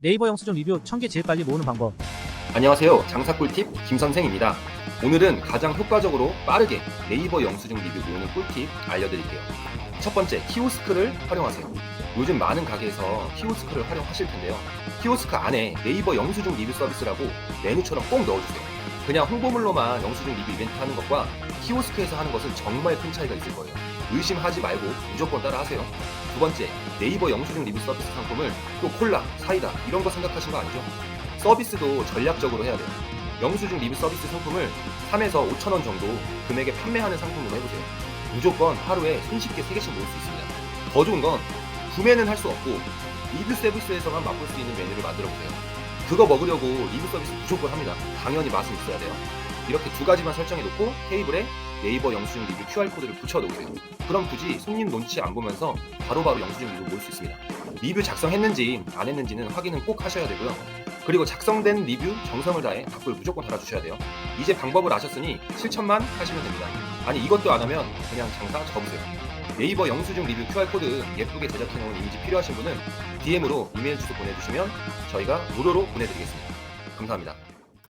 네이버 영수증 리뷰 1000개 제일 빨리 모으는 방법. 안녕하세요. 장사 꿀팁 김선생입니다. 오늘은 가장 효과적으로 빠르게 네이버 영수증 리뷰 모으는 꿀팁 알려드릴게요. 첫 번째, 키오스크를 활용하세요. 요즘 많은 가게에서 키오스크를 활용하실 텐데요. 키오스크 안에 네이버 영수증 리뷰 서비스라고 메뉴처럼 꼭 넣어주세요. 그냥 홍보물로만 영수증 리뷰 이벤트 하는 것과 키오스크에서 하는 것은 정말 큰 차이가 있을 거예요. 의심하지 말고 무조건 따라하세요. 두 번째, 네이버 영수증 리뷰 서비스 상품을 또 콜라, 사이다 이런 거 생각하신 거 아니죠? 서비스도 전략적으로 해야 돼요. 영수증 리뷰 서비스 상품을 3에서 5천 원 정도 금액에 판매하는 상품으로 해보세요. 무조건 하루에 손쉽게 3개씩 모을 수 있습니다. 더 좋은 건 구매는 할 수 없고 리뷰 서비스에서만 맛볼 수 있는 메뉴를 만들어 보세요. 그거 먹으려고 리뷰 서비스 무조건 합니다. 당연히 맛은 있어야 돼요. 이렇게 두 가지만 설정해 놓고 테이블에 네이버 영수증 리뷰 QR코드를 붙여 놓으세요. 그럼 굳이 손님 눈치 안 보면서 바로바로 영수증 리뷰 모을 수 있습니다. 리뷰 작성했는지 안 했는지는 확인은 꼭 하셔야 되고요. 그리고 작성된 리뷰 정성을 다해 답글 무조건 달아주셔야 돼요. 이제 방법을 아셨으니 실천만 하시면 됩니다. 아니 이것도 안 하면 그냥 장사 접으세요. 네이버 영수증 리뷰 QR코드 예쁘게 제작해 놓은 이미지 필요하신 분은 DM으로 이메일 주소 보내주시면 저희가 무료로 보내드리겠습니다. 감사합니다.